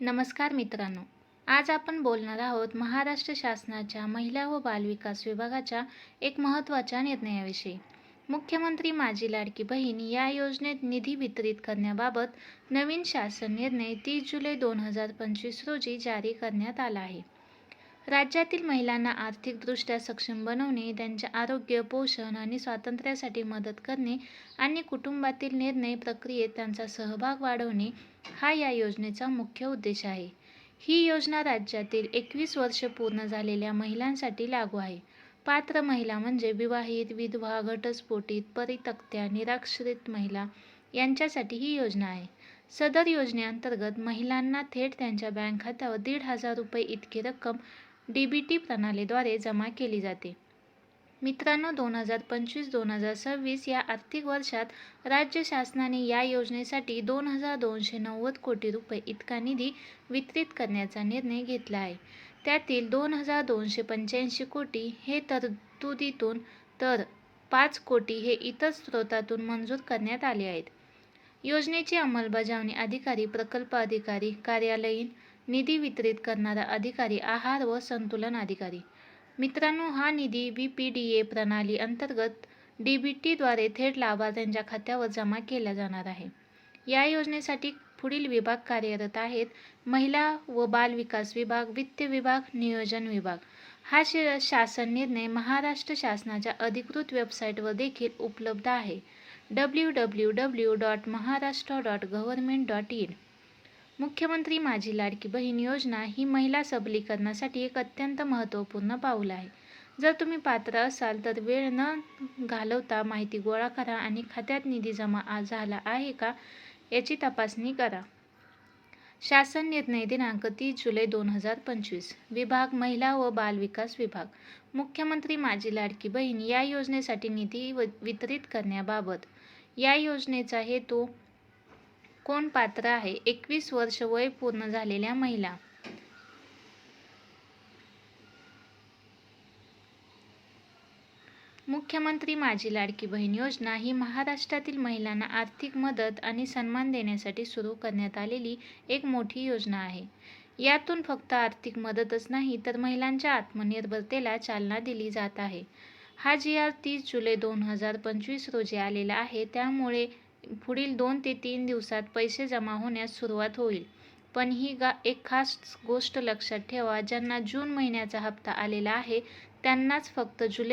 नमस्कार मित्रांनो. आज आपण बोलणार आहोत महाराष्ट्र शासनाच्या महिला व बालविकास विभागाच्या एक महत्त्वाच्या निर्णयाविषयी. मुख्यमंत्री माझी लाडकी बहीण या योजनेत निधी वितरित करण्याबाबत नवीन शासन निर्णय तीस जुलै दोन हजार पंचवीस रोजी जारी करण्यात आला आहे. राज्यातील महिलांना आर्थिकदृष्ट्या सक्षम बनवणे त्यांचे आरोग्य पोषण आणि स्वातंत्र्यासाठी मदत करणे आणि कुटुंबातील निर्णय प्रक्रियेत त्यांचा सहभाग वाढवणे हा या योजनेचा मुख्य उद्देश आहे. ही योजना राज्यातील एकवीस वर्ष पूर्ण झालेल्या महिलांसाठी लागू आहे. पात्र महिला म्हणजे विवाहित विधवा घटस्फोटित परितक्त्या निराश्रित महिला यांच्यासाठी ही योजना आहे. सदर योजनेअंतर्गत महिलांना थेट त्यांच्या बँक खात्यावर दीड हजार रुपये इतकी रक्कम डी बी टी प्रणालीद्वारे जमा केली जाते. मित्रांनो दोन हजार पंचवीस दोन हजार सव्वीस या आर्थिक वर्षात राज्य शासनाने या योजनेसाठी दोन हजार दोनशे नव्वद कोटी रुपये इतका निधी वितरित करण्याचा निर्णय घेतला आहे. त्यातील दोन हजार दोनशे पंच्याऐंशी कोटी हे तरतुदीतून तर पाच कोटी हे इतर स्रोतातून मंजूर करण्यात आले आहेत. योजनेची अंमलबजावणी अधिकारी प्रकल्प अधिकारी कार्यालयीन निधी वितरित करणारा अधिकारी आहार व संतुलन अधिकारी. मित्रांनो हा निधी बी पी डी ए प्रणाली अंतर्गत डी बी टीद्वारे थेट लाभार्थ्यांच्या खात्यावर जमा केला जाणार आहे. या योजनेसाठी पुढील विभाग कार्यरत आहेत महिला व बाल विकास विभाग वित्त विभाग नियोजन विभाग. हा श शासन निर्णय महाराष्ट्र शासनाच्या अधिकृत वेबसाईटवर देखील उपलब्ध आहे. W W W dot Maharashtra dot government dot in. मुख्यमंत्री माझी लाडकी बहीण योजना ही महिला सबलीकरणासाठी एक अत्यंत महत्त्वपूर्ण पाऊल आहे. जर तुम्ही पात्र असाल तर वेळ न घालवता माहिती गोळा करा आणि खात्यात निधी जमा झाला आहे का याची तपासणी करा. शासन निर्णय दिनांक तीस जुलै दोन हजार पंचवीस. विभाग महिला व बाल विकास विभाग. मुख्यमंत्री माझी लाडकी बहीण या योजनेसाठी निधी व- वितरित करण्याबाबत. या योजनेचा हेतू कोण पात्र आहे? एकवीस वर्ष वय पूर्ण झालेल्या महिला. मुख्यमंत्री माझी लाडकी बहीण योजना ही महाराष्ट्रातील महिलांना आर्थिक मदत आणि सन्मान देण्यासाठी सुरू करण्यात आलेली एक मोठी योजना आहे. यातून फक्त आर्थिक मदतच नाही तर महिलांच्या आत्मनिर्भरतेला चालना दिली जात आहे. हा जी आर तीस जुलै दोन हजार पंचवीस रोजी आलेला आहे. त्यामुळे पुढील दोन ते तीन दिवसात पैसे जमा होण्यास सुरुवात होईल. पण ही गा एक खास गोष्ट लक्षात ठेवा ज्यांना जून महिन्याचा हप्ता आलेला आहे त्यांनाच फक्त जुलै